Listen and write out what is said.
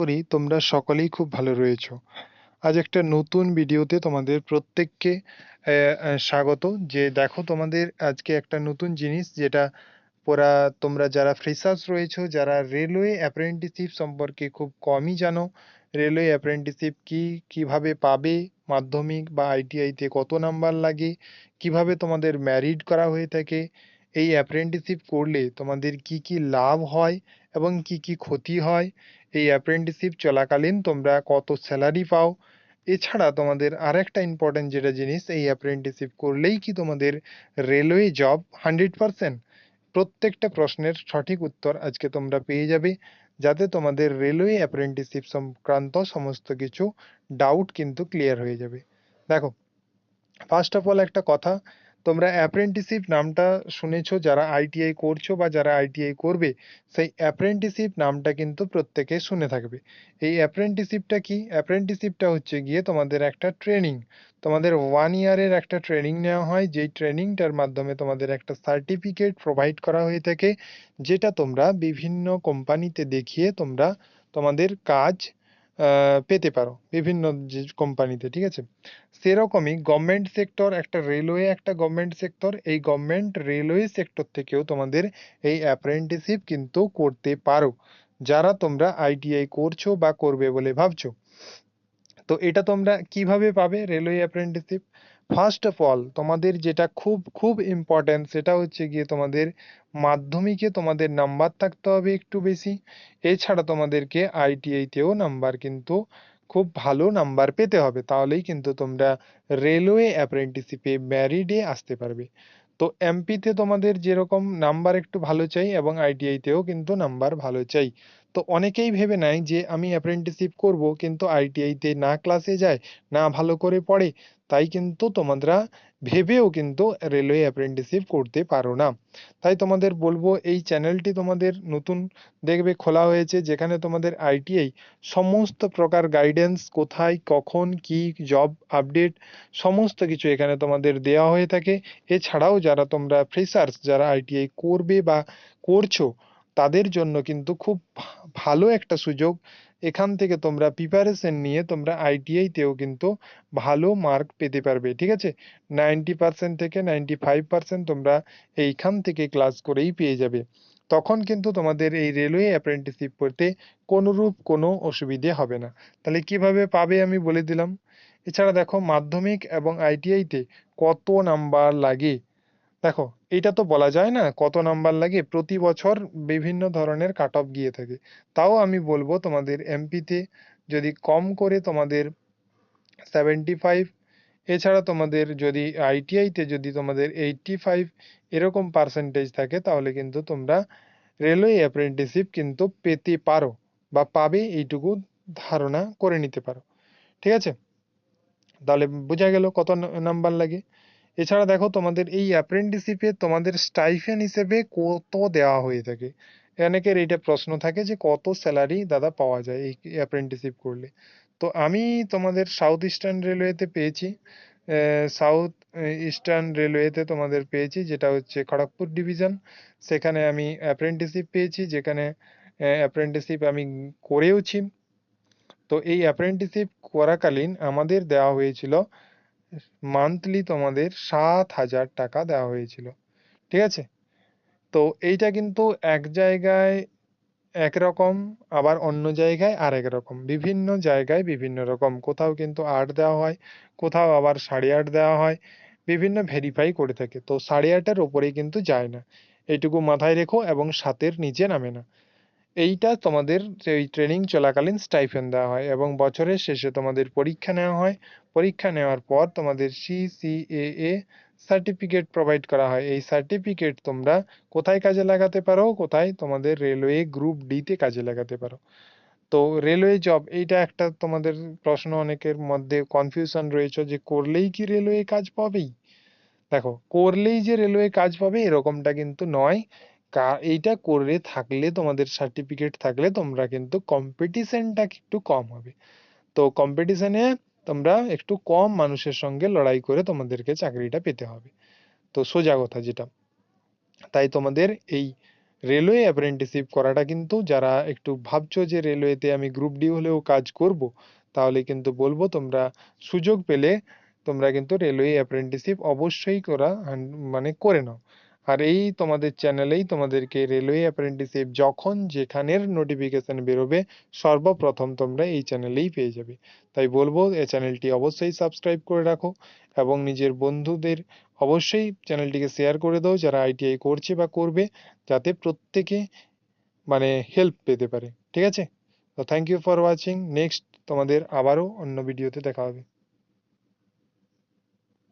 করি, তোমরা সকলেই খুব ভালো রয়েছো। আজ একটা নতুন ভিডিওতে তোমাদের প্রত্যেককে স্বাগত। যে দেখো তোমাদের আজকে একটা নতুন জিনিস যেটা পড়া তোমরা যারা ফ্রেশার্স রয়েছো, যারা রেলওয়ে অ্যাপ্রেন্টিসশিপ সম্পর্কে খুব কমই জানো, রেলওয়ে অ্যাপ্রেন্টিসশিপ কি, কীভাবে পাবে, মাধ্যমিক বা আইটিআইতে কত নাম্বার লাগে, কীভাবে তোমাদের ম্যারিড করা হয়ে থাকে, এই অ্যাপ্রেন্টিসশিপ করলে তোমাদের কি কি লাভ হয় এবং কি কি ক্ষতি হয় এই অ্যাপ্রেন্টিসশিপ চলাকালীন তোমরা কত স্যালারি পাও। এছাড়া তোমাদের আরেকটা ইম্পর্টেন্ট যেটা জিনিস, এই অ্যাপ্রেন্টিসশিপ করলেই কি তোমাদের রেলওয়ে জব হান্ড্রেড পারসেন্ট প্রত্যেকটা প্রশ্নের সঠিক উত্তর আজকে তোমরা পেয়ে যাবে। যাতে তোমাদের রেলওয়ে অ্যাপ্রেন্টিসশিপ সংক্রান্ত সমস্ত কিছু ডাউট কিন্তু ক্লিয়ার হয়ে যাবে। দেখো ফার্স্ট অফ অল একটা কথা তোমরা অ্যাপ্রেন্টিসশিপ নামটা শুনেছো, যারা আইটিআই করছ বা যারা আইটিআই করবে, সেই অ্যাপ্রেন্টিসশিপ নামটা কিন্তু প্রত্যেকে শুনে থাকবে। এই অ্যাপ্রেন্টিসশিপটা কি? অ্যাপ্রেন্টিসশিপটা হচ্ছে গিয়ে তোমাদের একটা ট্রেনিং তোমাদের ওয়ান ইয়ারের একটা ট্রেনিং নেওয়া হয়, যেই ট্রেনিংটার মাধ্যমে তোমাদের একটা সার্টিফিকেট প্রোভাইড করা হয়ে থাকে, যেটা তোমরা বিভিন্ন কোম্পানিতে দেখিয়ে তোমরা তোমাদের কাজ পেতে পারো বিভিন্ন যে কোম্পানিতে ঠিক আছে? সেরকমই গভর্নমেন্ট সেক্টর একটা রেলওয়ে একটা গভর্নমেন্ট সেক্টর এই গভর্নমেন্ট রেলওয়ে সেক্টর থেকেও তোমাদের এই অ্যাপ্রেন্টিসশিপ কিন্তু করতে পারো। যারা তোমরা আইটিআই করছ বা করবে বলে ভাবছ। তো এটা তোমরা কীভাবে পাবে railway apprenticeship first of all তোমাদের যেটা খুব খুব ইম্পর্ট্যান্ট সেটা হচ্ছে গিয়ে তোমাদের মাধ্যমিকে তোমাদের নাম্বার থাকতে হবে একটু বেশি। এছাড়া তোমাদেরকে আইটিআইতেও নাম্বার কিন্তু খুব ভালো নাম্বার পেতে হবে। তাহলেই কিন্তু তোমরা রেলওয়ে অ্যাপ্রেন্টিসশিপে ম্যারিডে আসতে পারবে। তো এমপিতে তোমাদের যেরকম নাম্বার একটু ভালো চাই এবং আইটিআইতেও কিন্তু নাম্বার ভালো চাই। তো অনেকেই ভেবে নেয় যে আমি অ্যাপ্রেন্টিসশিপ করব, কিন্তু আইটিআইতে না ক্লাসে যায়, না ভালো করে পড়ে তাই কিন্তু তোমরা ভেবেও কিন্তু রেলওয়ে অ্যাপ্রেন্টিসশিপ করতে পারো না। তাই তোমাদের বলব, এই চ্যানেলটি তোমাদের নতুন দেখবে, খোলা হয়েছে, যেখানে তোমাদের আইটিআই সমস্ত প্রকার গাইডেন্স কোথায়, কখন, কি জব আপডেট সমস্ত কিছু এখানে তোমাদের দেওয়া হয়ে থাকে। এছাড়াও যারা তোমরা ফ্রেশার্স যারা আইটিআই করবে বা করছ তাদের জন্য কিন্তু খুব ভালো একটা সুযোগ। এখান থেকে তোমরা প্রিপারেশন নিয়ে তোমরা আইটিআইতেও কিন্তু ভালো মার্ক পেতে পারবে, ঠিক আছে? নাইনটি পার্সেন্ট থেকে নাইনটি ফাইভ পার্সেন্ট তোমরা এইখান থেকে ক্লাস করেই পেয়ে যাবে। তখন কিন্তু তোমাদের এই রেলওয়ে অ্যাপ্রেন্টিসশিপ করতে কোনোরূপ কোনো অসুবিধে হবে না। তাহলে কীভাবে পাবে আমি বলে দিলাম? এছাড়া দেখো, মাধ্যমিক এবং আইটিআইতে কত নাম্বার লাগে? দেখো এটা তো বলা যায় না কত নাম্বার লাগে, প্রতি বছর বিভিন্ন ধরনের কাট অফ গিয়ে থাকে। তাও আমি বলব তোমাদের এমপিতে যদি কম করে তোমাদের সেভেন্টি ফাইভ এছাড়া তোমাদের যদি আইটিআইতে যদি তোমাদের এইটটি ফাইভ এরকম পার্সেন্টেজ থাকে, তাহলে কিন্তু তোমরা রেলওয়ে অ্যাপ্রেন্টিসশিপ কিন্তু পেতে পারো বা পাবে এইটুকু ধারণা করে নিতে পারো। ঠিক আছে? তাহলে বোঝা গেল কত নাম্বার লাগে? এছাড়া দেখো তোমাদের এই অ্যাপ্রেন্টিসশিপে তোমাদের স্টাইফেন হিসেবে কত দেওয়া হয়ে থাকে? অনেকের এইটা প্রশ্ন থাকে যে কত স্যালারি দাদা পাওয়া যায় এই অ্যাপ্রেন্টিসশিপ করলে? তো আমি তোমাদের সাউথ ইস্টার্ন রেলওয়েতে পেয়েছি। সাউথ ইস্টার্ন রেলওয়েতে তোমাদের পেয়েছি, যেটা হচ্ছে খড়গপুর ডিভিশন সেখানে আমি অ্যাপ্রেন্টিসশিপ পেয়েছি, যেখানে অ্যাপ্রেন্টিসশিপ আমি করেওছি। তো এই অ্যাপ্রেন্টিসশিপ করাকালীন আমাদের দেওয়া হয়েছিল মান্থলি তোমাদের সাত হাজার টাকা দেওয়া হয়েছিল। ঠিক আছে? তো এইটা কিন্তু এক জায়গায় একরকম, আবার অন্য জায়গায় আরেক রকম। বিভিন্ন জায়গায় বিভিন্ন রকম। কোথাও কিন্তু আট দেওয়া হয়, কোথাও আবার সাড়ে আট দেওয়া হয়। বিভিন্ন ভেরিফাই করে থাকে। তো সাড়ে আটের ওপরে কিন্তু যায় না। এইটুকু মাথায় রেখো এবং সাতের নিচে নামে না। এইটা তোমাদের এই ট্রেনিং চলাকালীন স্টাইফেন দেওয়া হয় এবং বছরের শেষে তোমাদের পরীক্ষা নেওয়া হয়। পরীক্ষা নেওয়ার পর তোমাদের সিসিএএ সার্টিফিকেট প্রোভাইড করা হয়। এই সার্টিফিকেট তোমরা কোথায় কাজে লাগাতে পারো? কোথায় তোমাদের রেলওয়ে গ্রুপ ডিতে কাজে লাগাতে পারো। তো রেলওয়ে জব এইটা একটা তোমাদের প্রশ্ন অনেকের মধ্যে কনফিউশন রয়েছে যে করলেই কি রেলওয়ে কাজ পাবেই? দেখো, করলেই যে রেলওয়ে কাজ পাবে এরকমটা কিন্তু নয়। এইটা করে থাকলে, তোমাদের সার্টিফিকেট থাকলে তোমরা কিন্তু কম্পিটিশনটা একটু কম হবে। তো কম্পিটিশনে তোমরা একটু কম মানুষের সঙ্গে লড়াই করে তোমাদেরকে চাকরিটা পেতে হবে। তো সোজা কথা যেটা। তাই তোমাদের এই রেলওয়ে অ্যাপ্রেন্টিসশিপ করাটা কিন্তু যারা একটু ভাবছ যে রেলওয়েতে আমি গ্রুপ ডি হলেও কাজ করব, তাহলে কিন্তু বলব তোমরা সুযোগ পেলে তোমরা কিন্তু রেলওয়ে অ্যাপ্রেন্টিসশিপ অবশ্যই করা মানে করে নাও। আর এই তোমাদের চ্যানেলেই তোমাদেরকে রেলওয়ে অ্যাপ্রেন্টিসশিপ যখন যেখানের নোটিফিকেশন বেরোবে, সর্বপ্রথম তোমরা এই চ্যানেলেই পেয়ে যাবে। তাই বলব এই চ্যানেলটি অবশ্যই সাবস্ক্রাইব করে রাখো এবং নিজের বন্ধুদের অবশ্যই চ্যানেলটিকে শেয়ার করে দাও যারা আইটিআই করছে বা করবে, যাতে প্রত্যেকে মানে হেল্প পেতে পারে। ঠিক আছে? তো thank you for watching next তোমাদের আবারও অন্য ভিডিওতে দেখা হবে।